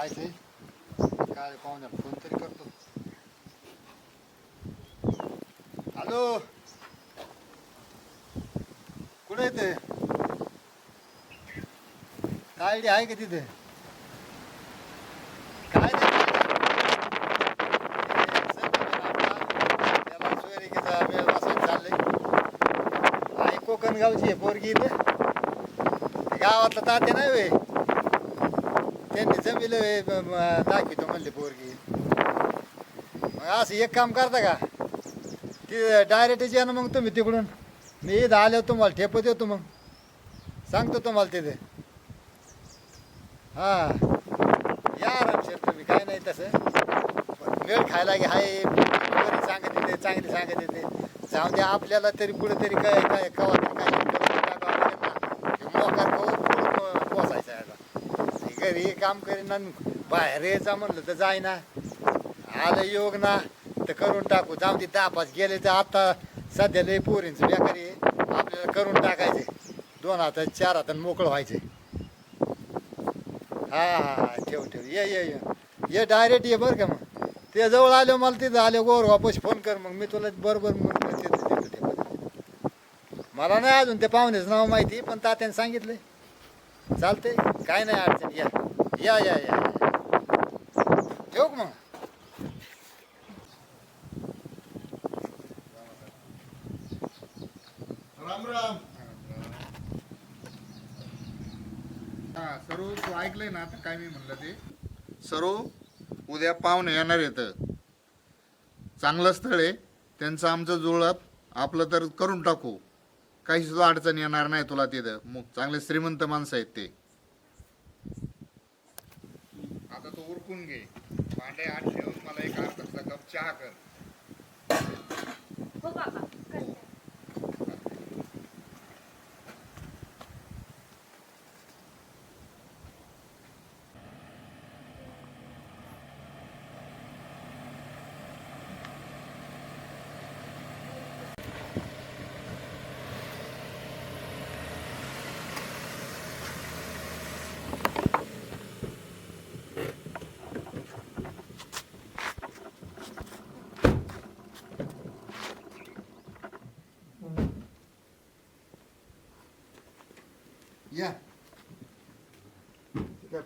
जायचंय काय पाहुण्याला फोन तरी करतो हॅलो कुठे येते काय आयडिया आहे का तिथे काय चाललंय आई कोकण गावची आहे पोरगी इथे गावातलं ताते नाही वे त्यांनी जमिलं दाखवितो म्हणले पोरगी. मग असं एक काम करता का? ती डायरेक्टच या ना मग तुम्ही तिकडून. मी इथं आल्यावर तुम्हाला ठेप देतो मग. सांगतो तुम्हाला तिथे. हां. या आरामशीर तुम्ही काय नाही तसं. वेळ खायला की हाय सांगत येते चांगली सांगत येते. जाऊन द्या आपल्याला तरी कुठेतरी काय काय कवा काय करून टाकावं लागेल ना. हे मोकार खाऊन पोसायचं आता घरी काम करीन आणि बाहेर यायचा म्हणलं तर जायना आलं योग ना तर करून टाकू. जाऊ दे दहा पाच गेले तर आता सध्या लय पोरींचं बेकारी आपल्याला करून टाकायचे. दोन हातात चार हातात मोकळं व्हायचे. हा हा हा ठेव ठेव. ये ये ये. ये डायरेक्ट ये बरं का मग. ते जवळ आलो मला तिथं आले गोर वापस फोन कर मग. मी तुला बरोबर मग तिथं मला नाही अजून ते पाहुण्याचं नाव माहिती पण तात्याने सांगितलं चालतंय. काय नाही अडचण या. या या या. ठेवू का मग? राम राम. हा तू ऐकलंय ना आता काय मी म्हणलं ते? सर्व उद्या पाहुणे येणार येत चांगलं स्थळ आहे. त्यांचं आमचं जुळप आपलं तर करून टाकू. काही सुद्धा अडचण येणार नाही तुला तिथं. मग चांगले श्रीमंत माणसं आहेत ते. आता तो उरकून घे. भांडे आठ ठेवून मला एक अर्धा कप चहा कर.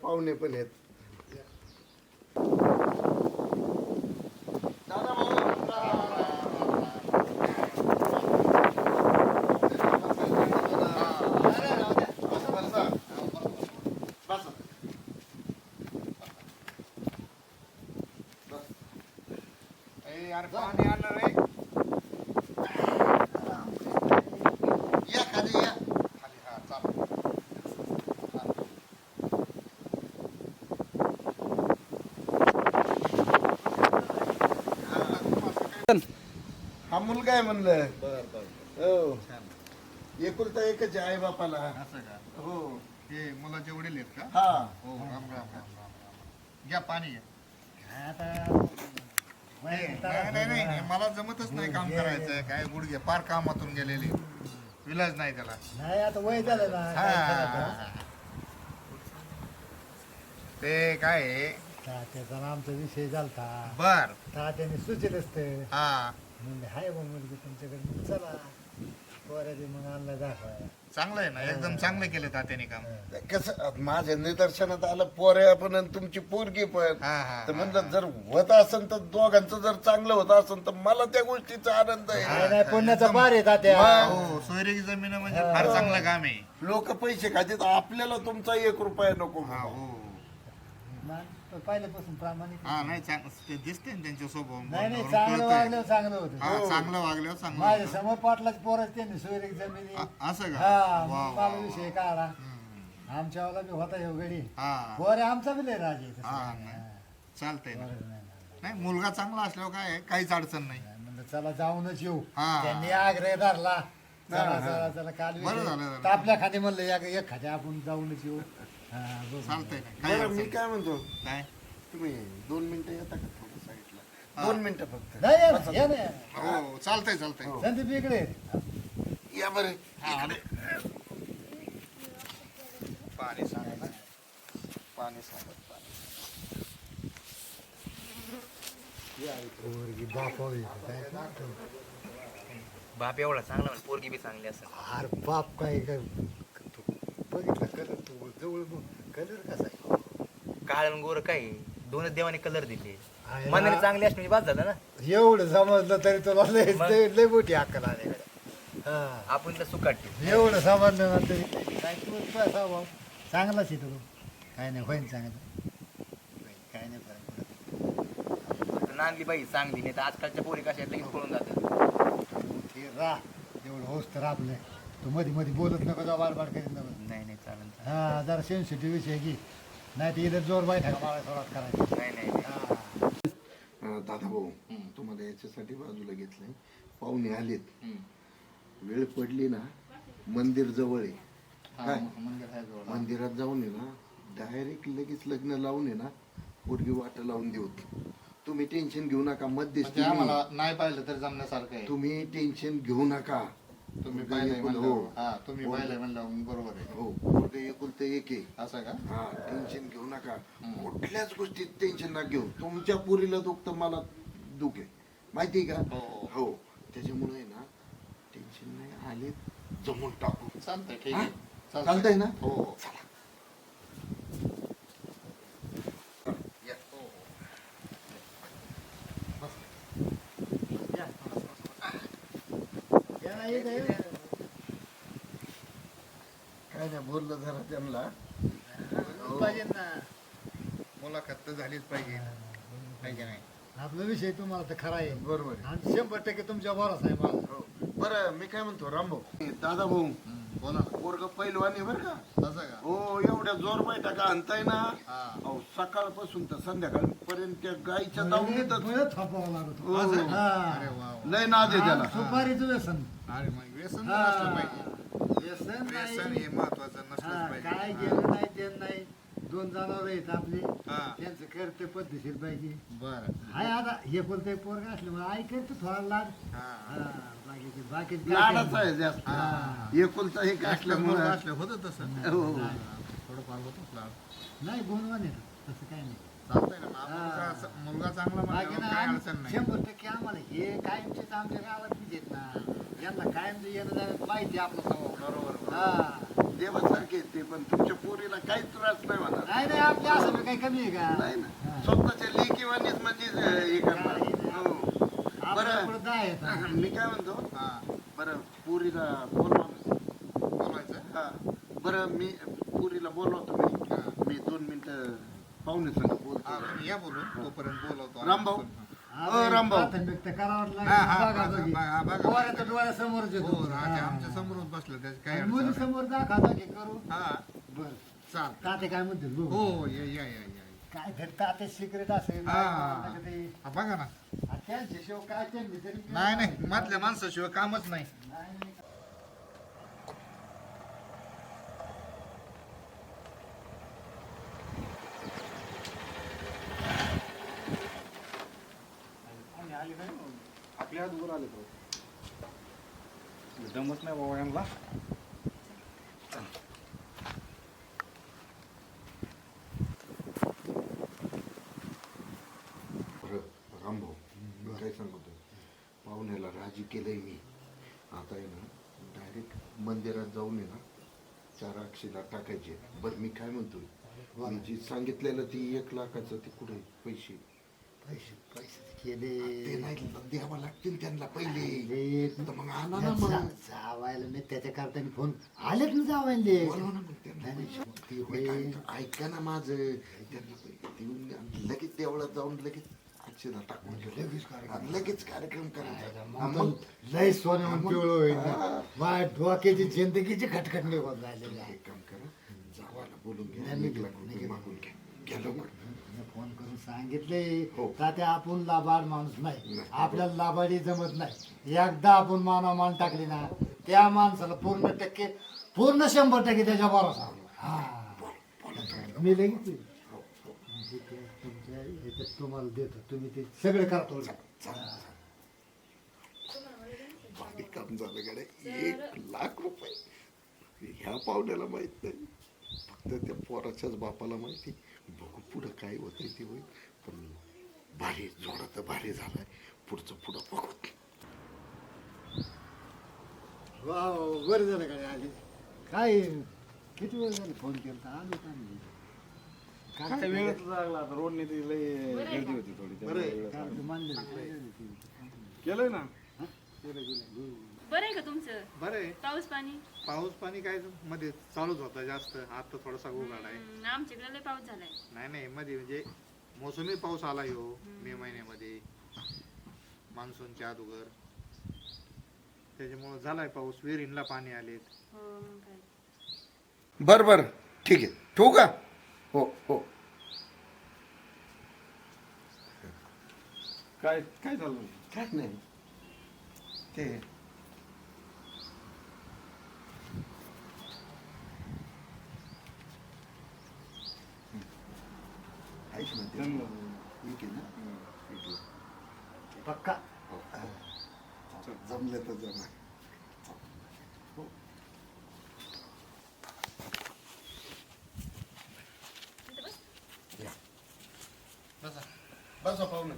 पाहुणे पण आहेत. ए, यार पाणी आणलं रे या खाली या खाली हा चाल हा मुलगा आहे म्हणलं. हो. एकुलता एकच आहे आई बापाला. असं का? हो. हे मुलाचे वडील आहेत का? हा. हो राम राम राम राम राम. घ्या पाणी. घ्या नाही नाही नाही नाही, मला जमतच नाही काम करायचं. काय गुडघे? पार कामातून गेलेले. विलाज नाही त्याला. नाही आता वय झालं ना. हा, काय हा, करायचं? हा. ते काय? तात्याचा आणि आमचा विषय झालता. बर. तात्याने सुचेल असतं. हा. म्हणजे हाय बा मुलगी तुमच्याकडे मग चला पोराची मग आणला दाखवाय चांगलं आहे ना एकदम चांगलं केलं तात्याने काम. कसं माझ्या निदर्शनात आलं पोरे पण आणि तुमची पोरगी पण. हा हा तर म्हणलं जर होत असेल तर दोघांचं जर चांगलं होत असेल तर मला त्या गोष्टीचा आनंद आहे. नाही पुण्याचा पार आहे तात्या. हो जमीन म्हणजे फार चांगलं काम आहे. लोक पैसे खातात आपल्याला तुमचा एक रुपया नको. हा हो. पहिल्यापासून प्रामाणिक हा नाही चांग- ते दिसते ना त्यांच्या नाही नाही चांगलं. वागल्यावर चांगलं होतं हा चांगलं वागल्यावर चांगलं माझ्या होतं. समोर पाटलाच पोराच त्यांनी सोयरीक जमिनी अ- असं का हा वा, मग वा, मला वा. विषय काढा हम्म. आमच्यावाला बी होता ह्यो गडी हा पोरे आमचा बी लय राज तसं हा, काय नाही. नाही. चालतंय ना नाही, नाही, नाही मुलगा चांगला असल्यावर काय आहे, काहीच अडचण नाही. म्हणलं चला जाऊनच येऊ हा. त्यांनी आग्रह धरला चला हा. चला चला काल बरं विषय. झालं, झालं. खाली म्हणलं एक एक खाली आपण जाऊनच येऊ हा. चालतंय ना काही बरं मी नाही. काय म्हणतो? काय? तुम्ही दोन मिनिटं येता का थोडं साईडला? दोन मिनिटं फक्त. नाही ये ना, ये ना. हो चालतंय चालतंय. संदीप इकडे या. बरं. पाणी सांगा पाणी सांगत पाणी पोरगी. बाप एवढा चांगला पण पोरगी बी चांगली असं बाप काय काय तू बघितलं कलर जवळ कलर कसा आहे? काळ आणि गोर काय? दोनच देवाने कलर दिले. आहे मनाने. चांगली असणे बाद झालं ना. एवढं समजलं तरी तुला लय मग? लय लय मोठी अक्कल आली हा. आपण तर सुकाट एवढं समजलं ना तरी. काय तू तुझा स्वभाव चांगलाच आहे तू काय नाही होईन चांगलं. होईन, काय नाही फरक पडत. नांदली बाई चांगली नाही तर आजकालच्या पोरी कशा लगेच पळून जातात. ते रा एवढं होस तर आपलं तू मध्ये मध्ये बोलत नको जा बारबार करीत नको नाही नाही चालेल चालेल. हा जरा सेन्सिटिव्ह विषय घे. नाही तर इथं जोर बाय सुरुवात करायची. नाही. हा. दादा भाऊ तुम्हाला याच्यासाठी बाजूला घेतलंय. पाहुणे आलेत. वेळ पडली ना मंदिर जवळ आहे. हा, काय? मंदिर आहे जवळ. मंदिरात जाऊन आहे ना डायरेक्ट लगेच लग्न लावून आहे ना पोरगी वाट लावून देऊ. तुम्ही टेन्शन घेऊ नका मध्यस्थी म्हणजे आम्हाला नाही पाहिलं तरी जमण्यासारखं आहे. तुम्ही टेन्शन घेऊ नका. तुम्ही पाहिलंय म्हणलं हो. हा तुम्ही पाहिलंय म्हणलं बरोबर आहे. हो. एकुलतं एक आहे. असं का हा. टेन्शन घेऊ नका. कुठल्याच गोष्टीत टेन्शन नका घेऊ. तुमच्या पुरीला दुःख तर मला दुःख आहे. माहिती आहे का? हो. हो. त्याच्यामुळे आहे ना टेन्शन नाही आले जमून टाकू. चालतंय ठीक? आहे. चालतंय. ना? हो. हो. या ना, इथं ये. काय नाही बोललं जरा त्यांना पाहिजे ना मुलाखत तर झालीच पाहिजे. आहे की नाही. आपला विषय तुम्हाला तर खरा आहे. बरोबर आहे. आणि शंभर टक्के तुमच्या भरोसा आहे मला हो. बरं मी काय म्हणतो रामभाऊ? दादा भाऊ बोला ना. पोरग पहिलवानी बरं का? तसं का? हो एवढ्या जोर बैठका आणताय ना हा. अहो सकाळपासून तर संध्याकाळपर्यंत त्या गाईच्या दावणीतच बळं थापावं लागत. हो. असं आहे? हा. अरे वा वा. लय नाद आहे त्याला. सुपारीचं व्यसन. अरे मग व्यसन तर हा. नसलं पाहिजे. व्यसन व्यसन नाही हे महत्वाचं हा, नसलंच काय पाहिजे गेलं नाही ते नाही. दोन जनावर आहेत आपले. हा. त्यांचं करते पद्धतशीर पाहिजे बर. हाय आता हे बोलतोय पोरगा असल्यामुळे आई करतो थोडा लाड. हा. हा, बाकीचे बाकी लाडाचा आहे जास्त. हा. एकुलता एक मुलगा असल्यामुळे असलं होतं तसं. हो. थोडंफार होतच लाड नाही गुणवान आहे तसं काय नाही. चालतंय ना हा. मुलगा असं- मुलगा चांगला बाकी म्हणल्यावर ना काय आम्ही अडचण नाही. शंभर टक्के आम्हाला हे कायमचेच आमच्या गावात येत ना. यांना कायम येणं जाणं माहिती आहे आपला बरोबर. हा. देवासारखे आहेत ते पण तुमच्या पोरीला काहीच त्रास नाही म्हणा नाही नाही आपल्या असं काही कमी आहे का? नाही ना. स्वतःच्या लेकीवानीच म्हणजे हे करणार. हो. बरं. पुढं दहा आहेत. मी काय म्हणतो? हा. बरं पुरीला बोलवा बोलायचं हा. बरं मी पुरीला बोलवतो मी. मी दोन मिनिटं पाहुणे संग हा बोलतो या बोलून. तोपर्यंत बोलवतो. रामभाऊ. रामभाऊ. हा. आमच्या समोरच बसलं त्याची काय अडचण नाही. समोर करू. हा. बर. चाल ताते काय म्हणतील बघू. हो या या या या. काय तरी ताते सिक्रेट असेल हा. हा, बघा ना. त्यांच्या शिव काय त्यांनी तरी नाही नाही. मधल्या माणसाशिवाय कामच नाही. नाही, नाही. आले दमच नाही बाबा यांना. बरं रामभाऊ काय सांगतो? पाहुण्याला राजी केलंय मी. आता आहे ना डायरेक्ट मंदिरात जाऊन आहे ना चार अक्षीला टाकायचे. बरं मी काय म्हणतोय? मी जी सांगितलेलं ती एक लाखाचं ते कुठे पैसे. पैसे पैसे ते केले. नाही द्यावं लागतील त्यांना पहिले. तर मग आणा ना मग. जा- जावायला मी त्याच्या करता फोन. आलेत ना जावायले. बोलवा ना मग त्यांना. नाही, पैसे. ती मग होईल. काय- ऐका ना माझं. त्यांना देऊन द्या. लगेच देवळात जाऊन लगेच अक्षदा टाकून घेऊ. लगेच कार्यक्रम. लगेच कार्यक्रम करायचा. मग लय सोन्याहून मग- पिवळं होईल. माझ्या डोक्याची जिंदगीची खटखट निघून राहिलेली आहे. एक काम करा. जावा बोलून घ्या. नाही, मी रुपये नाही मागून घ्या. घ्या लवकर. मी सांगितले हो. तात्या आपण लाभाड माणूस नाही. नाही. आपल्याला लाभाडी जमत नाही. एकदा आपण माना मान टाकली ना त्या माणसाला पूर्ण टक्के पूर्ण शंभर टक्के त्याच्या भरोसा हा. मी लगेच येईल. म्हणजे ते तुमच्या ह्याच्यात तुम्हाला देतो. तुम्ही ते सगळं करतो भारी काम झालं गाड्या. एक लाख रुपये. ह्या पाहुण्याला माहीत नाही. फक्त त्या पोराच्याच बापाला माहिती. बघू पुढं काय होतंय ते होईल. पण भारी जोडा तर भारी झालाय. पुढचं पुढं बघू. वा बरं झालं काय आली? काय किती वेळ झाले फोन केला आलो का नाही? काल काय वेळच लागला आता. रोडने ती लय गर्दी होती थोडी त्यामुळे वेळ काल लागला. बरं आहे का तुमचं? बरं आहे. पाऊस पाणी? पाऊस पाणी काय मध्ये चालूच होता जास्त. आता थोडासा उघाड आहे. हम्म, आमच्याकडे लय पाऊस झालाय. नाही नाही मध्ये म्हणजे मोसमी पाऊस आला हो मे महिन्यामध्ये. मान्सूनच्या अगोदर. त्याच्यामुळं झालाय पाऊस. विहिरींना पाणी आलेत. हो मग काय? बर बर. ठीक आहे. ठेवू का? हो हो. काय काय चाललं काय नाही. ते ऐक ना ते जमलं. ठीक आहे ना ठीक आहे. पक्का. जमलं तर जमा बसा पाहुणे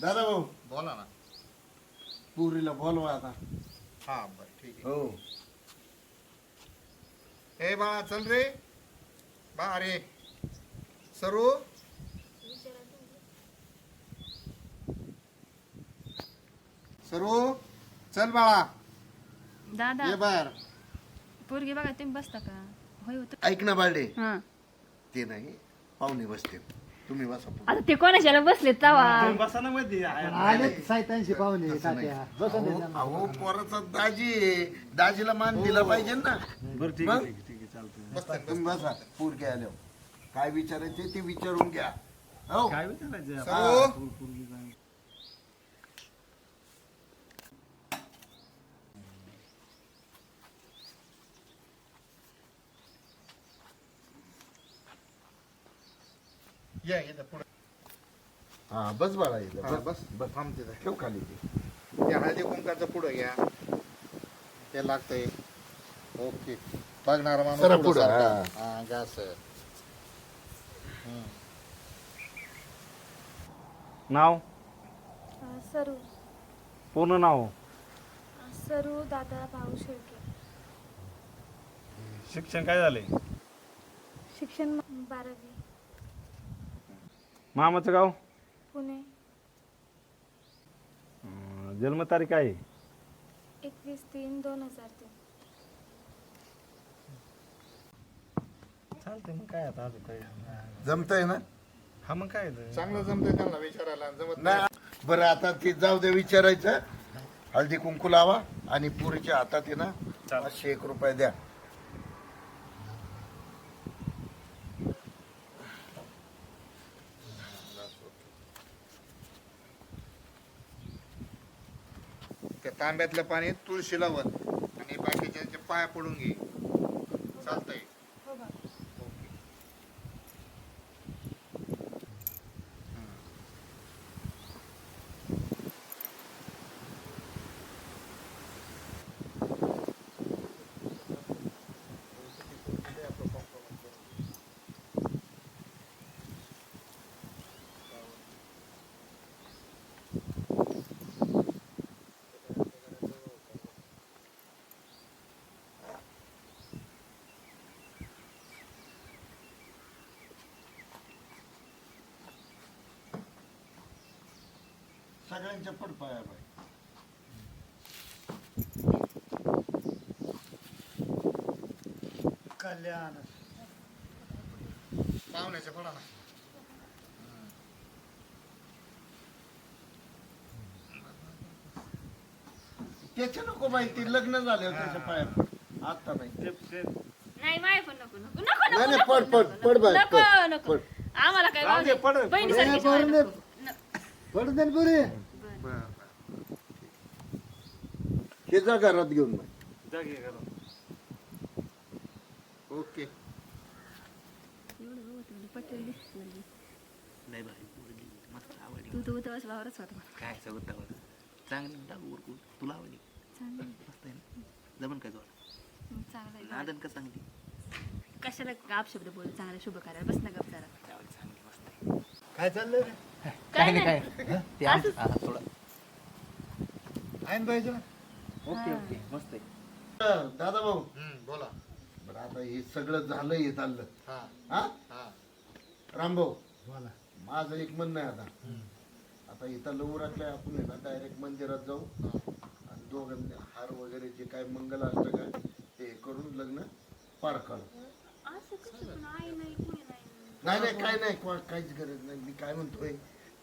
दादा भाऊ बोला ना पुरीला बोलवा आता हा हो. ए बाळा चल रे. बा अरे. सरू. सरू चल बाळा. दादा. ये बाहेर. पोरगी बघा तुम्ही बसता का? होय होत. ऐक ना बाळडे. हा. ते नाही पाहुणे बसते. तुम्ही बसा पुढे. आता ते कोणाच्याला बसले तवा? बसा ना मध्ये. आले साहित्यांशी पाहुणे तात्या. बसून दे अहो पोराचा दाजी आहे. दाजीला मान दिला पाहिजे ना. बरं ठीक आहे ठीक आहे, ठीक आहे चालतंय. तुम्ही बसा. पोरगे आल्यावर. काय विचारायचे ते विचारून घ्या. हो. काय विचारायचं. हा, पोरगी चांगली. ये इथं पुढे. हा बस बाळा इथं, हा, बस बस. बस. थांब तिथं. ठेव खाली ते. ते हळदी कुंकाचं पुढं घ्या. ते लागतंय. ओके. बघणारा माणूस जरा पुढं. हा. घ्या सर. नाव? सरू. पूर्ण नाव? सरू दादा भाऊ शेळके. शिक्षण काय झालंय? शिक्षण बारावी. मामाचं गाव पुणे. अं, जन्मतारीख काय आहे? एकवीस तीन दोन हजार तीन. चालतंय मग काय आता अजून काय जमतंय ना? हा मग काय? चांगलं जमतंय त्यांना विचारायला जमत नाही. नाही बरं आता ते जाऊ दे विचारायचं. हळदी कुंकू लावा आणि पुरीच्या हातात आहे ना पाचशे एक रुपये द्या. तांब्यातलं पाणी तुळशीला वर आणि बाकीच्या पाया पडून घे. चालतंय. सगळ्यांच्या पड पाया बाई कल्याण पाहुण्याच्या पडा ना त्याच्या नको माहिती लग्न झालं त्याच्या पाया पड आता नाही नाही माय पण नको नको नको नाही, नको पड, पड, पड बाई, नको पड, नको पड. आम्हाला काय राहू दे, पड. बहिणीसारखी ए, शिवाय पडून दे. नको. न- पडू दे ना पुरी हे जा घरात घेऊन मग. जा घे घरात. ओके. एवढं पटेल दिसत नाही. नाही भाई पोरगी मस्त आवडली. तू तर उतरस वावरच होता काय सगळं टाकलं चांगली टाकू उरकून तुला आवडली? चांगलं. मस्त आहे ना? जमन काय जोड चांगलं आहे. नादन का चांगली? कशाला गाप शब्द बोल? चांगला शुभ कार्याला बस ना गप जरा. चांगली चांगली मस्त आहे. काय चाललंय रे? काय नाही काय ते हा, थोडं आहे ना पाहिजे ओके ओके मस्त आहे. दादा भाऊ. हम्म, बोला. बरं आता हे सगळं झालं हे चाललं. हा. हा? हा. रामभाऊ बोला. माझं एक म्हणणं आहे आता. आता इथं लवरातल्या आपण आहे ना डायरेक्ट मंदिरात जाऊ. आणि दोघांनी हार वगैरे जे काय मंगल असतं का ते करून लग्न पार काढू. असं कसं पण आई नाही कुणी नाही. नाही नाही काय नाही को- काहीच गरज नाही. मी काय म्हणतोय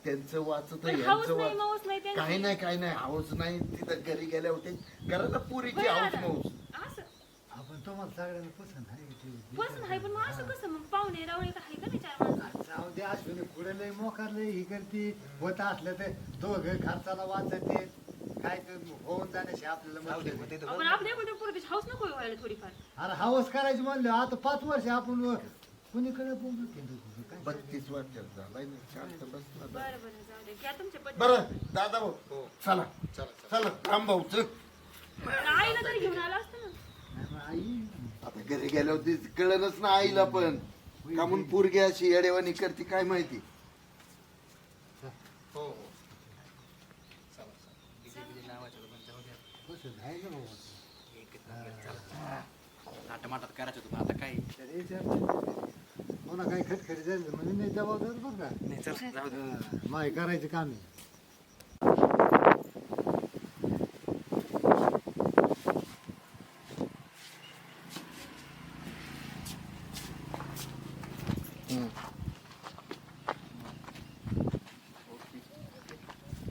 त्यांचं वाचत पण हाऊस यांचं नाही माऊस नाही त्यांची. काही नाही काही नाही हाऊस नाही तिथं घरी गेले होते घराला पुरीची बरं हाऊस आता. माऊस असं आपण तुम्हाला सगळ्यांना पसंत आहे का ते? बस नाही पण मग असं कसं मग पाहुणे रावळे का आहे का नाही चार माणसं जाऊ दे अश्विनी पुढे लय मोकार लय ही करती होत असलं तर दोघं खर्चाला वाचते काय कर होऊन जाण्याशी आपल्याला जाऊ दे, मतलब मग ते नाही. तर आपण आपल्या कुठे पोरतीच हाऊस नको व्हायला थोडीफार अरे हवस करायची म्हणलं आता पाच वर्ष आपण कुणीकडे बोलू बत्तीस वर्षात झालाय ना शांत बसला बरं. बरं जाऊ दे. घ्या तुमच्या पद्धती. बरं दादा भाऊ चला. चला चला. चल आईला तरी घेऊन आला असतं ना. नाही, मग आई आता घरी गेल्यावरती कळलंच ना आईला पण. का म्हणून पोरगी अशी येडेवानी करते काय माहिती? हो हो. भाऊ नाटमाटात करायचं होतं पण आता काय कोणा काही खटखटी झाली म्हणजे नाही जबाबदार बरं का. नाही चल जाऊ दे. माय करायचं काम.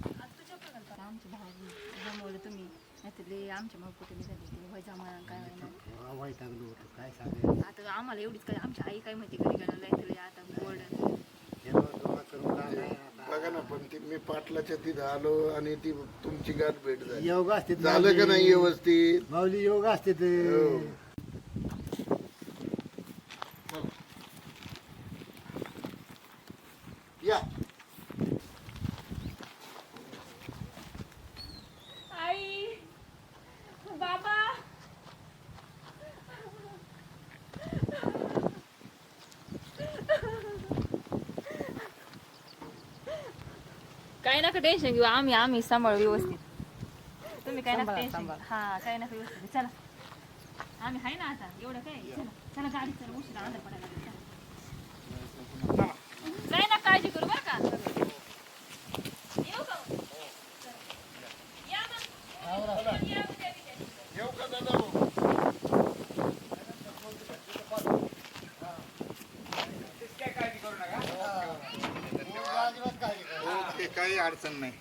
आहे आमची भाजी जमवलं तुम्ही नाहीतर लय आमच्या मग कुठे झाली ती व्हाय जमा काय व्हायला थोडा वाईटागलो होतो काय सांगायचं आता आम्हाला एवढीच काय आमची आई काय माहिती घरी गेलं नाही तुला आता गोड. बघा ना पण ती मी पाटलाच्या तिथं आलो आणि ती तुमची गाठ भेट झाली. योग असते झालं का नाही व्यवस्थित? माऊली योग असते ते. हो. नका टेन्शन घेऊ. आम्ही आम्ही सांभाळू व्यवस्थित. तुम्ही काय नका टेन्शन हा काय नका व्यवस्थित. चला. आम्ही आहे ना आता. एवढं काय? चला. चला गाडी चला. उशिरा अंधार पडायला. काय ना काळजी करू बरं का येऊ का मग? चला. या मग. या उद्या बिद्या. येऊ का दादा भाऊ ओके काही अडचण नाही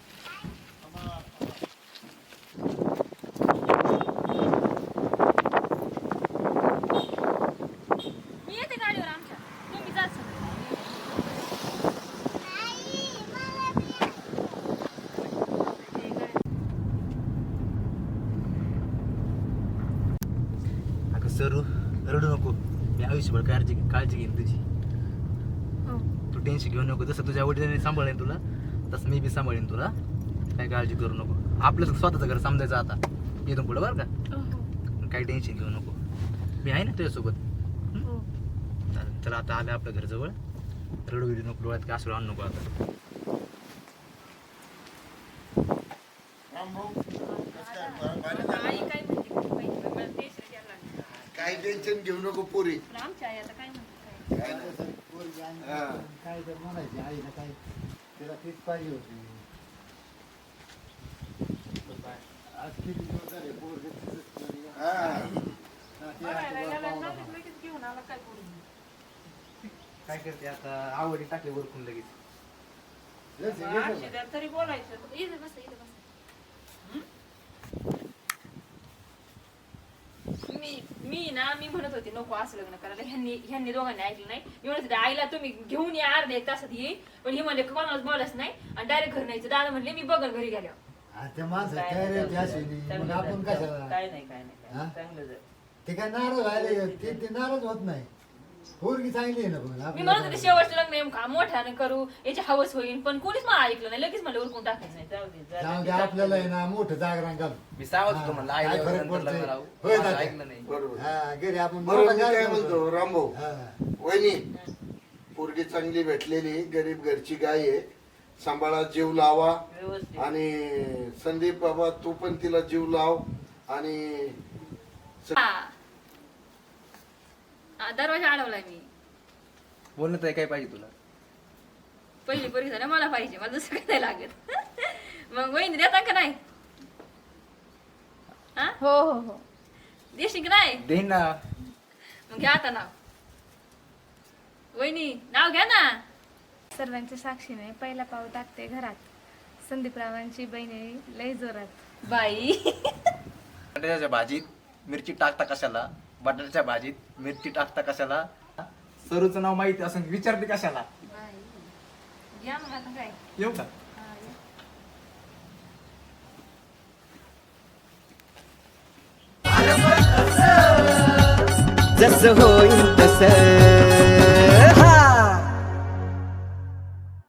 मी येते गाडीवर आमच्या तुम्ही जा सरू रडू नको. मी आयुष्यभर काळजी काळजी घेईन तुझी. तू टेन्शन घेऊ नको. जसं तुझ्या वडिलांनी सांभाळेन तुला तसं मी बी सांभाळेन तुला. काय काळजी करू नको. आपलं स्वतःचं घर समजायचं आता. इथून पुढं बरं का? काही टेन्शन घेऊ नको. मी आहे ना तुझ्यासोबत. चालेल चला आता आलं आपल्या घरजवळ. रडू नको डोळ्यात काय असं आणू नको आता रामभाऊ कसं काय? बा- भारी झालं? आई काय म्हणते किती पाहिजे मला टेन्शन द्यायला लागलं काही टेन्शन घेऊ नको पोरी पण आमची आई आता काय म्हणते काय काय नाही. पोरगी आणि हा. काय तर म्हणायची आईला काय तिला तीच पाहिजे होती आज किती दिवस झाले पोरगी तिचंच. हा. हा, ती पाहुणा. घेऊन आला काय करू काय करते आता आवडी टाकली वरकून लगेच लस. तरी बोलायचं इथं बस इथं बस मी ना मी म्हणत होते नको असं लग्न करायला ह्यांनी ह्यांनी दोघांनी ऐकलं नाही. मी म्हणत होते आईला तुम्ही घेऊन या अर्ध्या एक तासात येईल पण ही म्हणले कोणालाच बोलाच नाही आणि डायरेक्ट घरी नाहीचं दादा म्हणले मी बघल घरी गेल्यावर. माणसं काय रे मग आपण कशाला? काय नाही काय नाही? चांगलं झालं. ते काय नाराज व्हायला ते ते नाराज होत नाही. पोरगी चांगली आहे ना पण मी म्हणत होते शेवटचं लग्न नेमका मोठ्यानं करू याची हवस होईल पण कोणीच मला ऐकलं नाही लगेच मला उरकून टाकायचं नाही जाऊ दे जा. जाऊ दे आपल्याला आहे ना मोठं जागरण घाल मी सांगत होतो म्हणलं काय आईला फरक नंतर पडतोय? लग्न राहू होय माझं दादा. ऐकलं नाही बरोबर हा घरी आपण बरोबर मी काय जागरण म्हणतो. रामभाऊ हा. वहिनी पोरगी चांगली भेटलेली गरीब घरची गाय आहे सांभाळा जीव लावा व्यवस्थित आणि संदीप बाबा तू पण तिला जीव लाव आणि हा. दरवाजा अडवलाय मी. बोलणं तर काय पाहिजे तुला. पहिली परीक्षा ना मला पाहिजे मला दुसरं काय नाही लागत. मग वहिनी देता का नाही? हा हो हो हो. देशील की नाही? देईन ना. मग घ्या आता नाव. वहिनी नाव घ्या ना. सर्वांच्या साक्षीने पहिला पाऊल टाकते घरात. संदीपरावांची बहिणी लय जोरात. बाई. बटाट्याच्या भाजीत मिरची टाकता कशाला? बटाट्याच्या भाजीत मिरची टाकता कशाला? सरूचं नाव माहिती असं विचारते कशाला? घ्या मग आता काय? येऊ का? जसं होईल तसं.